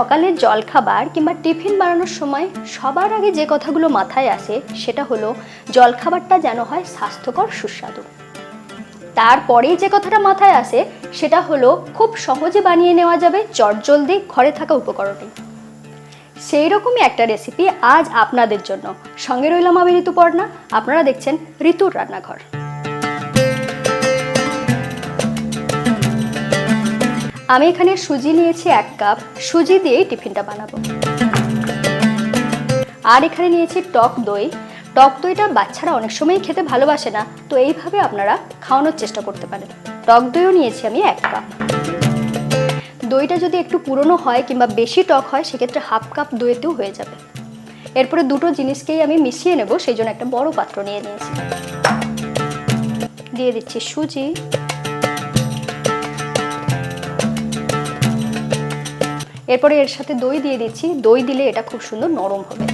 সকালের জলখাবার কিংবা টিফিন বানানোর সময় সবার আগে যে কথাগুলো মাথায় আসে সেটা হলো, জলখাবারটা যেন হয় স্বাস্থ্যকর, সুস্বাদু। তারপরেই যে কথাটা মাথায় আসে সেটা হলো, খুব সহজে বানিয়ে নেওয়া যাবে চটজলদি ঘরে থাকা উপকরণে সেই রকমই একটা রেসিপি আজ আপনাদের জন্য। সঙ্গে রইলাম আমি ঋতুপর্ণা। আপনারা দেখছেন ঋতুর রান্নাঘর। আমি এখানে সুজি নিয়েছি এক কাপ। সুজি দিয়েই টিফিনটা বানাবো। আর এখানে নিয়েছি টক দই। টক দইটা বাচ্চারা অনেক সময়ই খেতে ভালোবাসে না, তো এইভাবে আপনারা খাওয়ানোর চেষ্টা করতে পারেন। টক দইও নিয়েছি আমি এক কাপ। দইটা যদি একটু পুরনো হয় কিংবা বেশি টক হয়, সেক্ষেত্রে হাফ কাপ দইতেও হয়ে যাবে। এরপরে দুটো জিনিসকেই আমি মিশিয়ে নেব, সেই জন্য একটা বড় পাত্র নিয়ে নিয়েছি। দিয়ে দিচ্ছি সুজি। এরপরে এর সাথে দই দিয়ে দিচ্ছি। দই দিলে এটা খুব সুন্দর নরম হবে।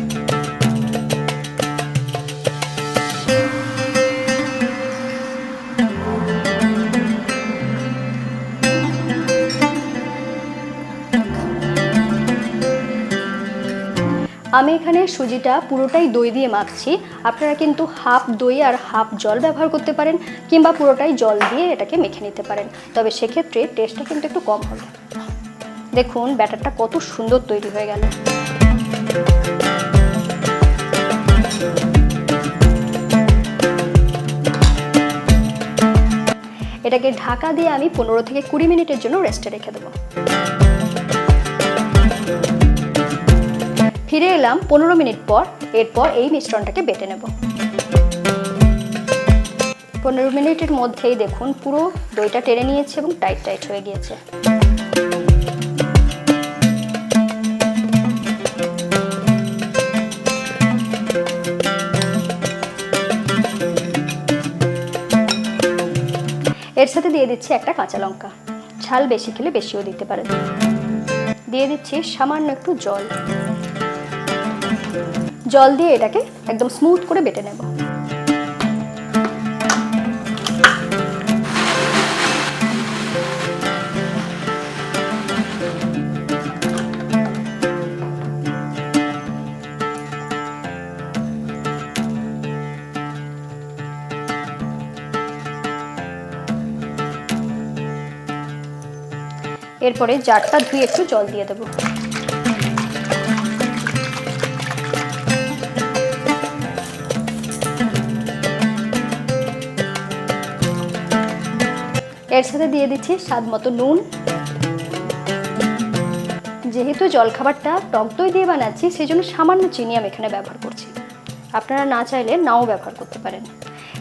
আমি এখানে সুজিটা পুরোটাই দই দিয়ে মাখছি। আপনারা কিন্তু হাফ দই আর হাফ জল ব্যবহার করতে পারেন কিংবা পুরোটাই জল দিয়ে এটাকে মেখে নিতে পারেন। তবে সেক্ষেত্রে টেস্টটা কিন্তু একটু কম হবে। দেখুন, ব্যাটারটা কত সুন্দর তৈরি হয়ে গেল। এটাকে ঢাকা দিয়ে আমি পনেরো থেকে কুড়ি মিনিটের জন্য রেস্টে রেখে দেবো। ফিরে এলাম পনেরো মিনিট পর, এরপর এই মিশ্রণটাকে বেটে নেব। পনেরো মিনিটের মধ্যেই দেখুন, পুরো দইটা টেনে নিয়েছে এবং টাইট টাইট হয়ে গিয়েছে। এর সাথে দিয়ে দিচ্ছি একটা কাঁচা লঙ্কা। ঝাল বেশি খেলে বেশিও দিতে পারেন দিয়ে দিচ্ছি সামান্য একটু জল। জল দিয়ে এটাকে একদম স্মুথ করে বেটে নেব। এরপরে জারটা ধুয়ে একটু জল দিয়ে দেবো। এর সাথে দিয়ে দিচ্ছি স্বাদ মতো নুন। যেহেতু জলখাবারটা টক দই দিয়ে বানাচ্ছি সেই জন্য সামান্য চিনি আমি এখানে ব্যবহার করছি। আপনারা না চাইলে নাও ব্যবহার করতে পারেন।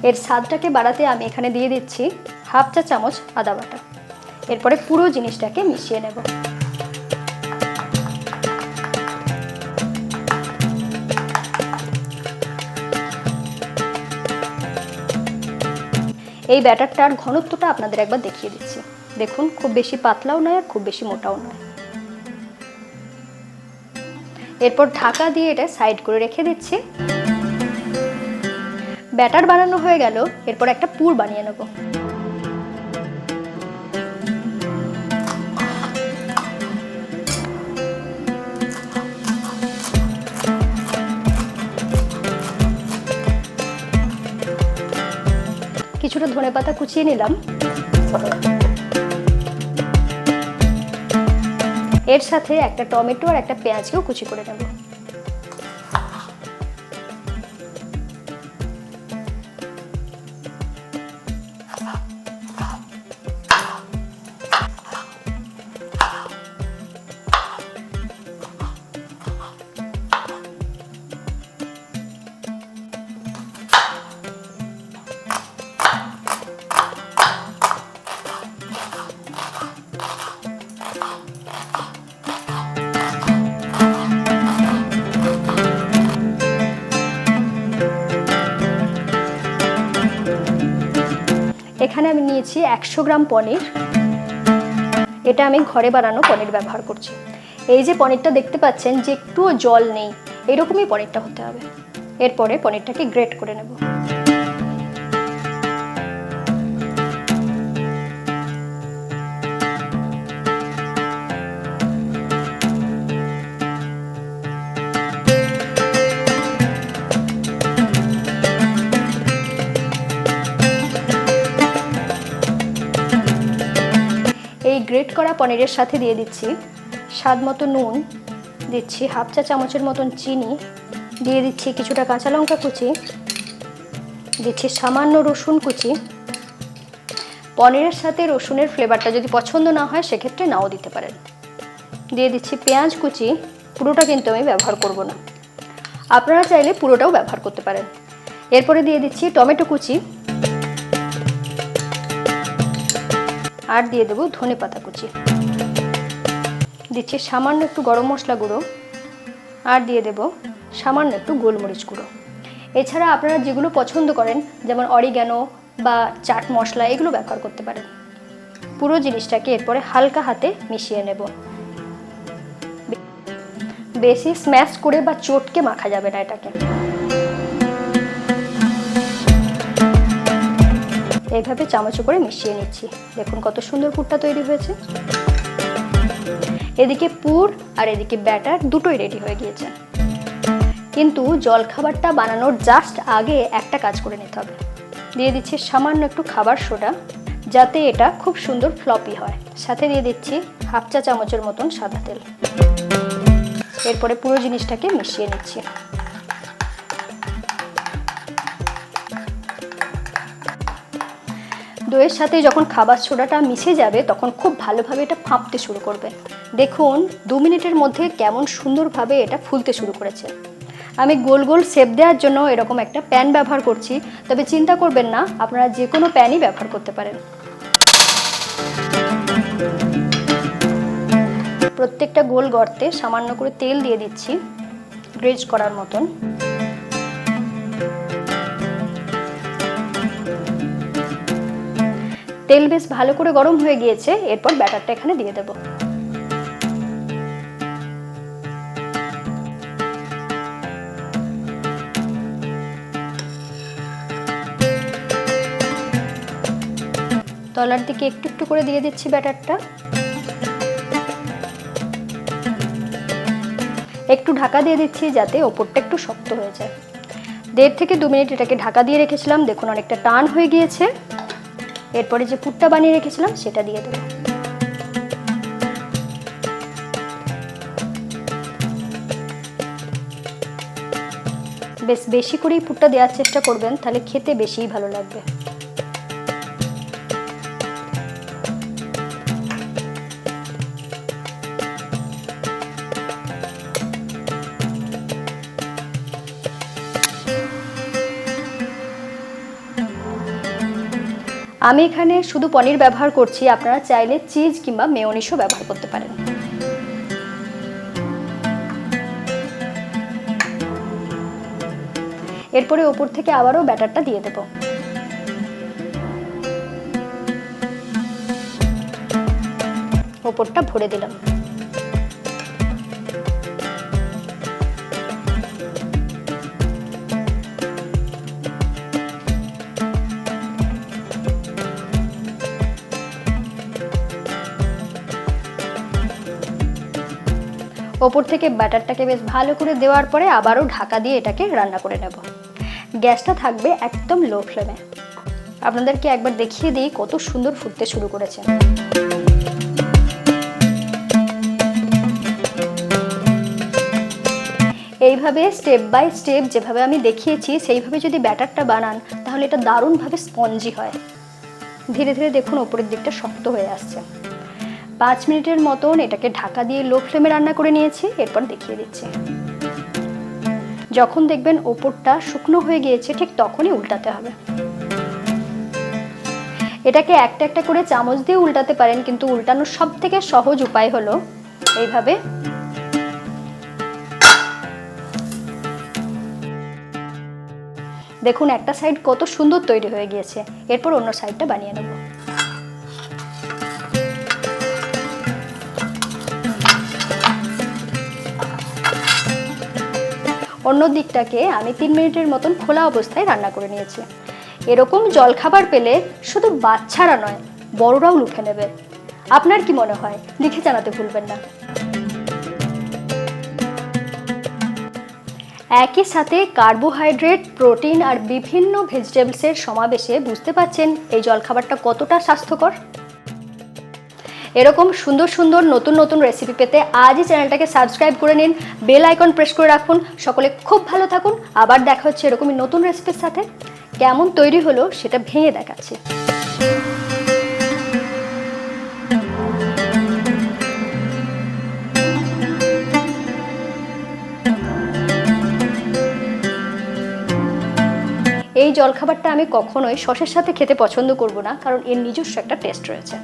এর স্বাদটাকে বাড়াতে আমি এখানে দিয়ে দিচ্ছি হাফ চা চামচ আদা বাটা। এরপরে পুরো জিনিসটাকে মিশিয়ে নেব। এই ব্যাটারটার ঘনত্বটা আপনাদের একবার দেখিয়ে দিচ্ছি। দেখুন, খুব বেশি পাতলাও নয় আর খুব বেশি মোটাও নয়। এরপর ঢাকা দিয়ে এটা সাইড করে রেখে দিচ্ছি। ব্যাটার বানানো হয়ে গেল, এরপর একটা পুর বানিয়ে নেব। কিছুটা ধনে পাতা কুচিয়ে নিলাম। এর সাথে একটা টমেটো আর একটা পেঁয়াজকেও কুচি করে নেব। নিয়েছি একশো গ্রাম পনির। এটা আমি ঘরে বানানো পনির ব্যবহার করছি। এই যে পনিরটা দেখতে পাচ্ছেন যে একটুও জল নেই, এরকমই পনিরটা হতে হবে। এরপরে পনিরটাকে গ্রেট করে নেব। করা পনিরের সাথে দিয়ে দিচ্ছি স্বাদ মতো নুন, দিচ্ছি হাফ চা চামচের মতন চিনি, দিয়ে দিচ্ছি কিছুটা কাঁচা লঙ্কা কুচি, দিচ্ছি সামান্য রসুন কুচি। পনিরের সাথে রসুনের ফ্লেভারটা যদি পছন্দ না হয়, সেক্ষেত্রে নাও দিতে পারেন। দিয়ে দিচ্ছি পেঁয়াজ কুচি, পুরোটা কিন্তু আমি ব্যবহার করব না। আপনারা চাইলে পুরোটাও ব্যবহার করতে পারেন। এরপরে দিয়ে দিচ্ছি টমেটো কুচি। আর দিয়ে দেবো ধনে পাতা কুচি। দিচ্ছি সামান্য একটু গরম মশলা গুঁড়ো আর দিয়ে দেব সামান্য একটু গোলমরিচ গুঁড়ো। এছাড়া আপনারা যেগুলো পছন্দ করেন, যেমন অরিগ্যানো বা চাট মশলা, এগুলো ব্যবহার করতে পারেন। পুরো জিনিসটাকে এরপরে হালকা হাতে মিশিয়ে নেব। বেশি স্ম্যাশ করে বা চটকে মাখা যাবে না এটাকে। এইভাবে চামচে করে মিশিয়ে নিচ্ছি। দেখুন কত সুন্দর পুরটা তৈরি হয়েছে। এদিকে পুর আর এদিকে ব্যাটার দুটোই রেডি হয়ে গিয়েছে। কিন্তু জলখাবারটা বানানোর জাস্ট আগে একটা কাজ করে নিতে হবে। দিয়ে দিচ্ছি সামান্য একটু খাবার সোডা, যাতে এটা খুব সুন্দর ফ্লপি হয়। সাথে দিয়ে দিচ্ছি হাফ চা চামচের মতন সাদা তেল। এরপরে পুরো জিনিসটাকে মিশিয়ে নিচ্ছি। দইয়ের সাথে যখন খাবার সোডাটা মিশে যাবে, তখন খুব ভালোভাবে এটা ফাঁপতে শুরু করবে। দেখুন, দু মিনিটের মধ্যে কেমন সুন্দরভাবে এটা ফুলতে শুরু করেছে। আমি গোল গোল শেপ দেওয়ার জন্য এরকম একটা প্যান ব্যবহার করছি, তবে চিন্তা করবেন না, আপনারা যে কোনো প্যানই ব্যবহার করতে পারেন। প্রত্যেকটা গোল গর্তে সামান্য করে তেল দিয়ে দিচ্ছি, গ্রেজ করার মতন। তেল বেশ ভালো করে গরম হয়ে গিয়েছে, এরপর ব্যাটারটা এখানে দিয়ে দেব। তলার দিকে একটু একটু করে দিয়ে দিচ্ছি ব্যাটারটা। একটু ঢাকা দিয়ে দিচ্ছি যাতে ওপরটা একটু শক্ত হয়ে যায়। দেড় থেকে দু মিনিট এটাকে ঢাকা দিয়ে রেখেছিলাম, দেখুন অনেকটা টান হয়ে গিয়েছে। এরপরে যে পুরটা বানিয়ে রেখেছিলাম, সেটা দিয়ে দেবো। বেশ, বেশি করেই পুরটা দেওয়ার চেষ্টা করবেন, তাহলে খেতে বেশিই ভালো লাগবে। আমি এখানে শুধু পনির ব্যবহার করছি, আপনারা চাইলে চিজ কিংবা মেয়নিসও ব্যবহার করতে পারেন। এরপরে ওপর থেকে আবারও ব্যাটারটা দিয়ে দেব। ওপরটা ভরে দিলাম। ওপর থেকে ব্যাটারটাকে বেশ ভালো করে দেওয়ার পরে আবারও ঢাকা দিয়ে এটাকে রান্না করে নেব। গ্যাসটা থাকবে একদম লো ফ্লেমে। আপনাদেরকে একবার দেখিয়ে দিই কত সুন্দর ফুটতে শুরু করেছে। এইভাবে স্টেপ বাই স্টেপ যেভাবে আমি দেখিয়েছি, সেইভাবে যদি ব্যাটারটা বানান, তাহলে এটা দারুণভাবে স্পঞ্জি হয়। ধীরে ধীরে দেখুন ওপরের দিকটা শক্ত হয়ে আসছে। পাঁচ মিনিটের মতন এটাকে ঢাকা দিয়ে লো ফ্লেমে রান্না করে নিয়েছি, এরপর দেখিয়ে দিচ্ছি। যখন দেখবেন ওপরটা শুকনো হয়ে গিয়েছে, ঠিক তখনই উল্টাতে হবে। এটাকে একটা একটা করে চামচ দিয়ে উল্টাতে পারেন, কিন্তু উল্টানোর সব থেকে সহজ উপায় হলো এইভাবে দেখুন, একটা সাইড কত সুন্দর তৈরি হয়ে গিয়েছে। এরপর অন্য সাইডটা বানিয়ে নেব। অন্য দিকটাকে আমি তিন মিনিটের মতন খোলা অবস্থায় রান্না করে নিয়েছি। এরকম জলখাবার পেলে শুধু বাচ্চারা নয়, বড়রাও লুফে নেবে। আপনার কি মনে হয়? লিখে জানাতে ভুলবেন না। একই সাথে কার্বোহাইড্রেট, প্রোটিন আর বিভিন্ন ভেজিটেবলসের সমাবেশে বুঝতে পাচ্ছেন এই জলখাবারটা কতটা স্বাস্থ্যকর। এরকম সুন্দর সুন্দর নতুন নতুন রেসিপি পেতে আজই চ্যানেলটাকে সাবস্ক্রাইব করে নিন বেল আইকন প্রেস করে রাখুন, সকলে খুব ভালো থাকুন, আবার দেখা হচ্ছে এরকমই নতুন রেসিপির সাথে। কেমন তৈরি হলো সেটা ভেঙে দেখাচ্ছি। এই জলখাবারটা আমি কখনোই সসের সাথে খেতে পছন্দ করব না, কারণ এর নিজস্ব একটা টেস্ট রয়েছে।